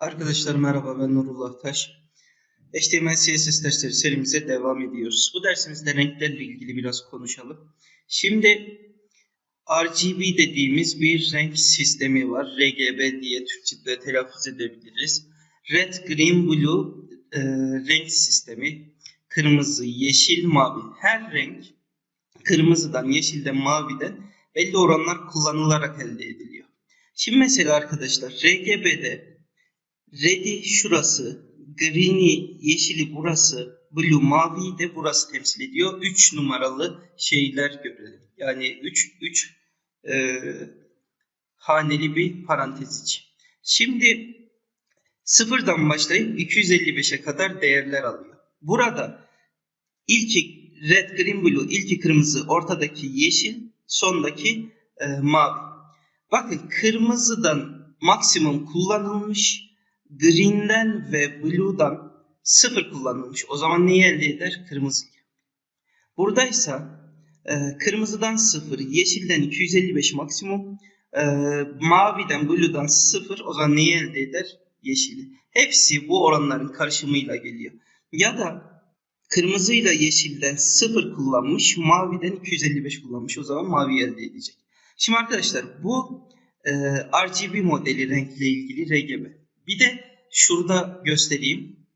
Arkadaşlar merhaba ben Nurullah Taş. HTML CSS dersleri serimize devam ediyoruz. Bu dersimizde renklerle ilgili biraz konuşalım. Şimdi RGB dediğimiz bir renk sistemi var. RGB diye Türkçe'de telaffuz edebiliriz. Red, Green, Blue e, renk sistemi. Kırmızı, yeşil, mavi. Her renk kırmızıdan, yeşilden, maviden belli oranlar kullanılarak elde ediliyor. Şimdi mesela arkadaşlar RGB'de Red'i şurası, green'i, yeşili burası, blue, maviyi de burası temsil ediyor. 3 numaralı şeyler görelim. Yani 3 3 e, haneli bir parantez içi. Şimdi sıfırdan başlayıp 255'e kadar değerler alıyor. Burada ilki red, green, blue, ilki kırmızı, ortadaki yeşil, sondaki e, mavi. Bakın kırmızıdan maksimum kullanılmış, green'den ve blue'dan sıfır kullanılmış. O zaman neyi elde eder? Kırmızıyı. Buradaysa e, kırmızıdan sıfır, yeşilden 255 maksimum, e, maviden, blue'dan sıfır. O zaman neyi elde eder? Yeşili. Hepsi bu oranların karışımıyla geliyor. Ya da kırmızıyla yeşilden sıfır kullanmış, maviden 255 kullanmış. O zaman mavi elde edecek. Şimdi arkadaşlar bu e, RGB modeli renkle ilgili RGB. Bir de şurada göstereyim.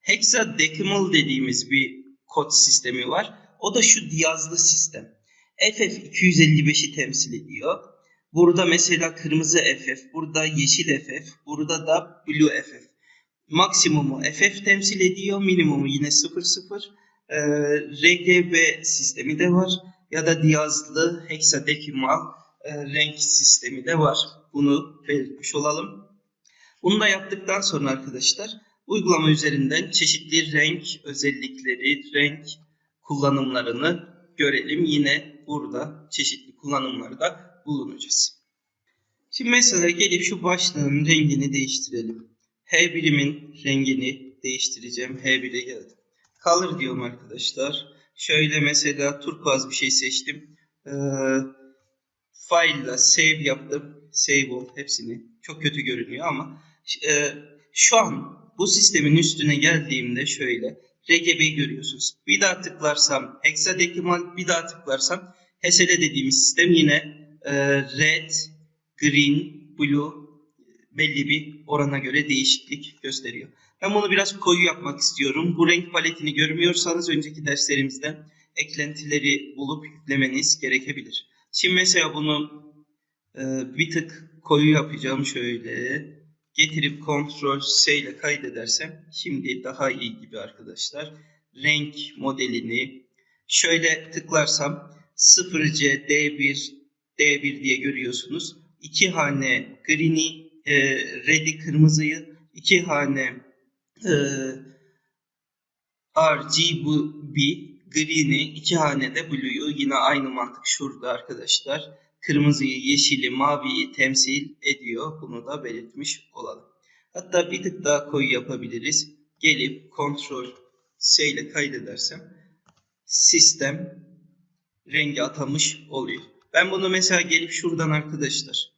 Hexadecimal dediğimiz bir kod sistemi var. O da şu diyazlı sistem. FF 255'i temsil ediyor. Burada mesela kırmızı FF, burada yeşil FF, burada da blue FF. Maksimumu FF temsil ediyor, minimumu yine 00. Ee, RGB sistemi de var ya da diyazlı hexadecimal e, renk sistemi de var. Bunu belirtmiş olalım. Bunu da yaptıktan sonra arkadaşlar uygulama üzerinden çeşitli renk özellikleri, renk kullanımlarını görelim. Yine burada çeşitli kullanımlarda bulunacağız. Şimdi mesela gelip şu başlığın rengini değiştirelim. H birimin rengini değiştireceğim. H1'e geldim. Color diyorum arkadaşlar. Şöyle mesela turkuaz bir şey seçtim. Ee, file'la save yaptım. Save ol hepsini. Çok kötü görünüyor ama e, şu an bu sistemin üstüne geldiğimde şöyle RGB'yi görüyorsunuz. Bir daha tıklarsam hexadecimal, bir daha tıklarsam HSL dediğimiz sistem yine e, red, green, blue belli bir orana göre değişiklik gösteriyor. Ben bunu biraz koyu yapmak istiyorum. Bu renk paletini görmüyorsanız önceki derslerimizden eklentileri bulup yüklemeniz gerekebilir. Şimdi mesela bunu e, bir tık koyu yapacağım şöyle. Getirip Ctrl S ile kaydedersem şimdi daha iyi gibi arkadaşlar. Renk modelini şöyle tıklarsam 0C D1 D1 diye görüyorsunuz. İki hane green'i, e, red'i kırmızıyı, iki hane e, RGB green'i, iki hane de blue'yu yine aynı mantık şurada arkadaşlar kırmızıyı, yeşili, maviyi temsil ediyor. Bunu da belirtmiş olalım. Hatta bir tık daha koyu yapabiliriz. Gelip Ctrl S ile kaydedersem sistem rengi atamış oluyor. Ben bunu mesela gelip şuradan arkadaşlar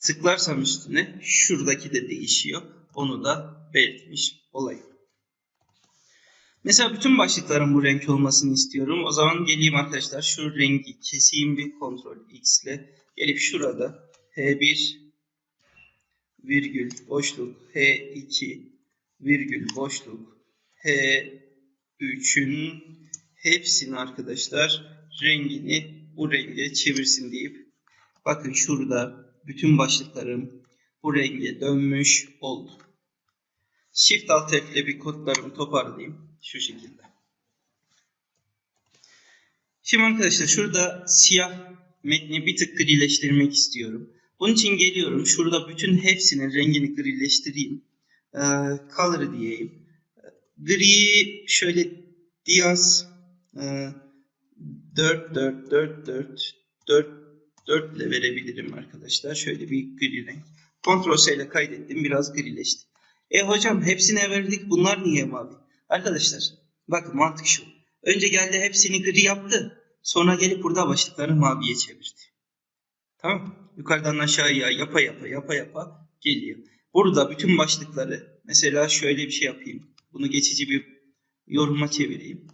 tıklarsam üstüne şuradaki de değişiyor. Onu da belirtmiş olayım. Mesela bütün başlıkların bu renk olmasını istiyorum. O zaman geleyim arkadaşlar şu rengi keseyim bir kontrol X ile. Gelip şurada H1 virgül boşluk H2 virgül boşluk H3'ün hepsini arkadaşlar rengini bu renge çevirsin deyip bakın şurada bütün başlıklarım bu renge dönmüş oldu. Shift Alt F ile bir kodlarımı toparlayayım. Şu şekilde. Şimdi arkadaşlar şurada siyah metni bir tık grileştirmek istiyorum. Bunun için geliyorum. Şurada bütün hepsinin rengini grileştireyim. Ee, color diyeyim. Gri şöyle diyaz e, 4 4 4 4 4 4 ile verebilirim arkadaşlar. Şöyle bir gri renk. Ctrl S ile kaydettim. Biraz grileşti. E hocam hepsine verdik. Bunlar niye mavi? Arkadaşlar bakın mantık şu. Önce geldi hepsini gri yaptı. Sonra gelip burada başlıkları maviye çevirdi. Tamam Yukarıdan aşağıya yapa yapa yapa yapa geliyor. burada bütün başlıkları mesela şöyle bir şey yapayım. Bunu geçici bir yoruma çevireyim.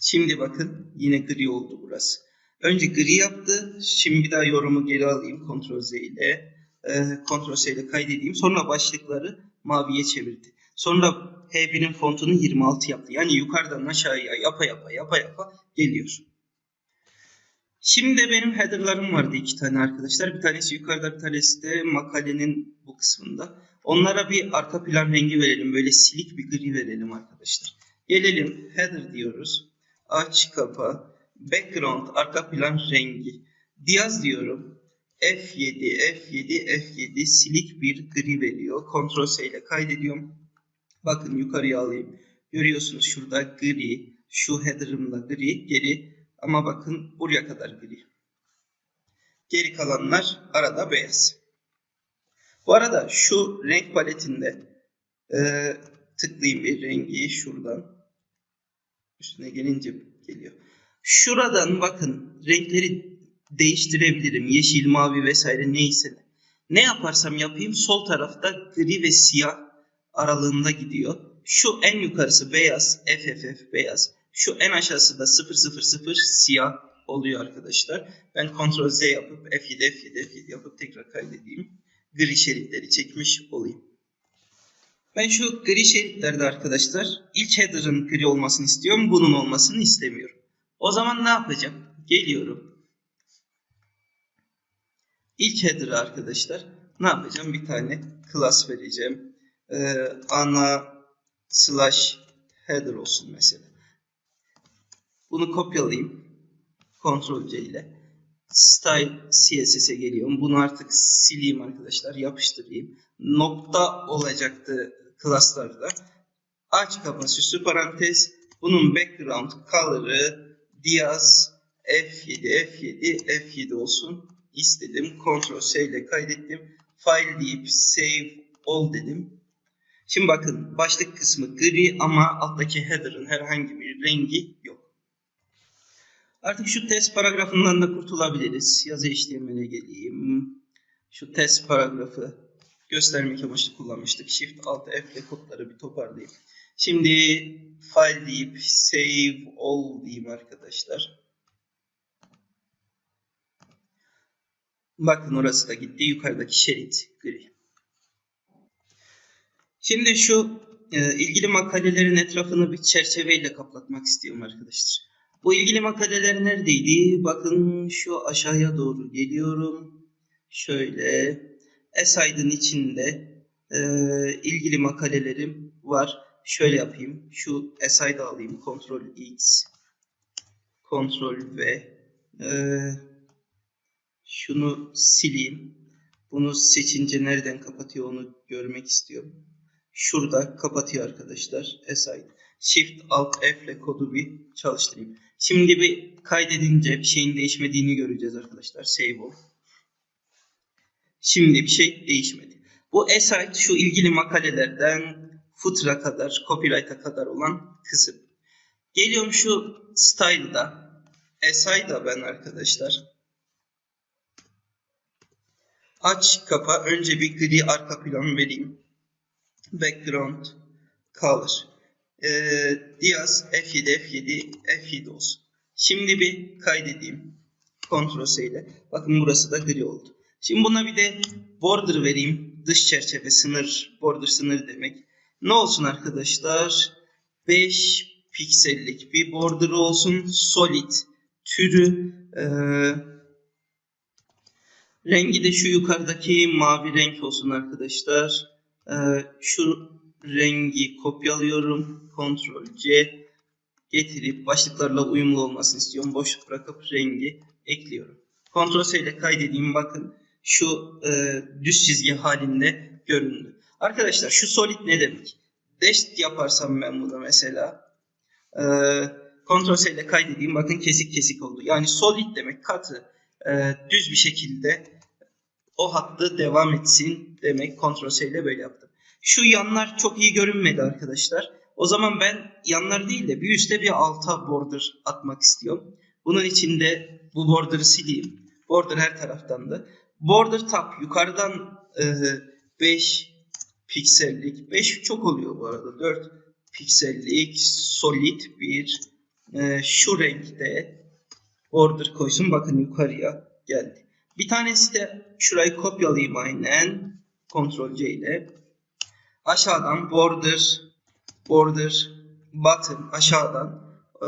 Şimdi bakın yine gri oldu burası. Önce gri yaptı. Şimdi bir daha yorumu geri alayım. Ctrl Z ile. E, Ctrl S ile kaydedeyim. Sonra başlıkları maviye çevirdi. Sonra H1'in fontunu 26 yaptı. Yani yukarıdan aşağıya yapa yapa yapa yapa geliyor. Şimdi benim header'larım vardı iki tane arkadaşlar. Bir tanesi yukarıda bir tanesi de makalenin bu kısmında. Onlara bir arka plan rengi verelim. Böyle silik bir gri verelim arkadaşlar. Gelelim header diyoruz. Aç kapa. Background arka plan rengi. Diaz diyorum. F7, F7, F7 silik bir gri veriyor. Ctrl S ile kaydediyorum. Bakın yukarıya alayım. Görüyorsunuz şurada gri. Şu header'ımda gri. Geri ama bakın buraya kadar gri. Geri kalanlar arada beyaz. Bu arada şu renk paletinde e, tıklayayım bir rengi şuradan. Üstüne gelince geliyor. Şuradan bakın renkleri değiştirebilirim. Yeşil, mavi vesaire neyse. Ne yaparsam yapayım sol tarafta gri ve siyah aralığında gidiyor. Şu en yukarısı beyaz, FFF beyaz. Şu en aşağısı da 000 siyah oluyor arkadaşlar. Ben Ctrl Z yapıp F7 F7 F7 yapıp tekrar kaydedeyim. Gri şeritleri çekmiş olayım. Ben şu gri şeritlerde arkadaşlar ilk header'ın gri olmasını istiyorum. Bunun olmasını istemiyorum. O zaman ne yapacağım? Geliyorum. İlk header'ı arkadaşlar ne yapacağım? Bir tane class vereceğim. Ee, ana slash header olsun mesela. Bunu kopyalayayım. Ctrl C ile. Style CSS'e geliyorum. Bunu artık sileyim arkadaşlar. Yapıştırayım. Nokta olacaktı class'larda. Aç kapa süslü parantez. Bunun background color'ı Diaz F7 F7 F7 olsun istedim. Ctrl S ile kaydettim. File deyip save all dedim. Şimdi bakın başlık kısmı gri ama alttaki header'ın herhangi bir rengi yok. Artık şu test paragrafından da kurtulabiliriz. Yazı HTML'e geleyim. Şu test paragrafı göstermek amaçlı kullanmıştık. Shift Alt F ile kodları bir toparlayayım. Şimdi file deyip save all diyeyim arkadaşlar. Bakın orası da gitti. Yukarıdaki şerit gri. Şimdi şu e, ilgili makalelerin etrafını bir çerçeveyle kaplatmak istiyorum arkadaşlar. Bu ilgili makaleler neredeydi? Bakın şu aşağıya doğru geliyorum. Şöyle Esaydın içinde e, ilgili makalelerim var. Şöyle yapayım. Şu Esayd'ı alayım. Ctrl X Ctrl V e, şunu sileyim. Bunu seçince nereden kapatıyor onu görmek istiyorum. Şurada kapatıyor arkadaşlar. Aside. Shift Alt F ile kodu bir çalıştırayım. Şimdi bir kaydedince bir şeyin değişmediğini göreceğiz arkadaşlar. Save all. Şimdi bir şey değişmedi. Bu aside şu ilgili makalelerden footer'a kadar, copyright'a kadar olan kısım. Geliyorum şu style'da. Aside'a ben arkadaşlar. Aç kapa. Önce bir gri arka plan vereyim. Background color. Ee, Diaz F7 F7 F7 olsun. Şimdi bir kaydedeyim. Ctrl S ile. Bakın burası da gri oldu. Şimdi buna bir de border vereyim. Dış çerçeve sınır, border sınır demek. Ne olsun arkadaşlar? 5 piksellik bir border olsun. Solid türü. Ee, rengi de şu yukarıdaki mavi renk olsun arkadaşlar. Ee, şu rengi kopyalıyorum. Ctrl C getirip başlıklarla uyumlu olmasını istiyorum. Boşluk bırakıp rengi ekliyorum. Ctrl S ile kaydedeyim. Bakın şu e, düz çizgi halinde göründü. Arkadaşlar şu solid ne demek? Dash yaparsam ben bunu mesela e, Ctrl S ile kaydedeyim. Bakın kesik kesik oldu. Yani solid demek katı e, düz bir şekilde o hattı devam etsin demek. Ctrl S ile böyle yaptım. Şu yanlar çok iyi görünmedi arkadaşlar. O zaman ben yanlar değil de bir üstte bir alta border atmak istiyorum. Bunun için de bu border'ı sileyim. Border her taraftandı. Border tab yukarıdan e, 5 piksellik 5 çok oluyor bu arada 4 piksellik solid bir e, şu renkte border koysun bakın yukarıya geldi. Bir tanesi de şurayı kopyalayayım aynen Ctrl C ile aşağıdan border border button aşağıdan e,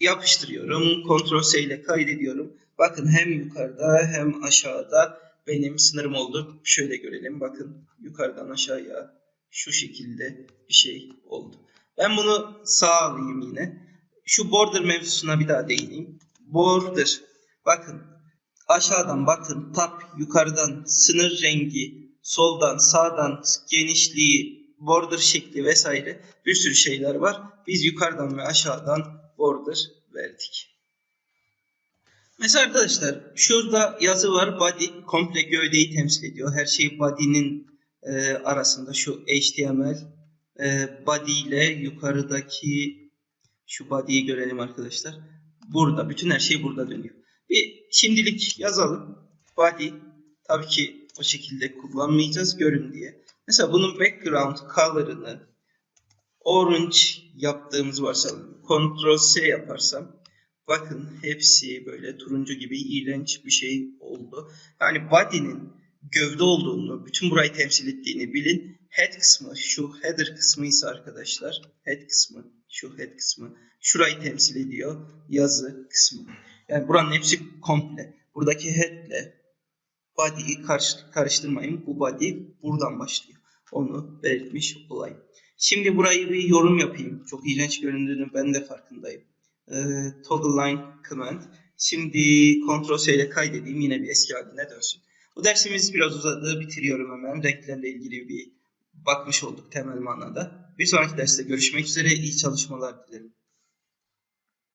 yapıştırıyorum. Ctrl C ile kaydediyorum. Bakın hem yukarıda hem aşağıda benim sınırım oldu. Şöyle görelim. Bakın yukarıdan aşağıya şu şekilde bir şey oldu. Ben bunu sağa alayım yine. Şu border mevzusuna bir daha değineyim. Border. Bakın aşağıdan bakın tab yukarıdan sınır rengi soldan sağdan genişliği border şekli vesaire bir sürü şeyler var. Biz yukarıdan ve aşağıdan border verdik. Mesela arkadaşlar şurada yazı var body komple gövdeyi temsil ediyor. Her şey body'nin e, arasında şu HTML e, body ile yukarıdaki şu body'yi görelim arkadaşlar. Burada bütün her şey burada dönüyor. Bir şimdilik yazalım. Body tabii ki o şekilde kullanmayacağız görün diye. Mesela bunun background color'ını orange yaptığımız varsa Ctrl C yaparsam bakın hepsi böyle turuncu gibi iğrenç bir şey oldu. Yani body'nin gövde olduğunu, bütün burayı temsil ettiğini bilin. Head kısmı, şu header kısmı ise arkadaşlar, head kısmı, şu head kısmı, şurayı temsil ediyor, yazı kısmı. Yani buranın hepsi komple. Buradaki head ile body'yi karış, karıştırmayın. Bu body buradan başlıyor. Onu belirtmiş olayım. Şimdi burayı bir yorum yapayım. Çok iğrenç göründüğünü ben de farkındayım. Ee, toggle line command. Şimdi Ctrl C ile kaydedeyim. Yine bir eski haline dönsün. Bu dersimiz biraz uzadı. Bitiriyorum hemen. Renklerle ilgili bir bakmış olduk temel manada. Bir sonraki derste görüşmek üzere. İyi çalışmalar dilerim.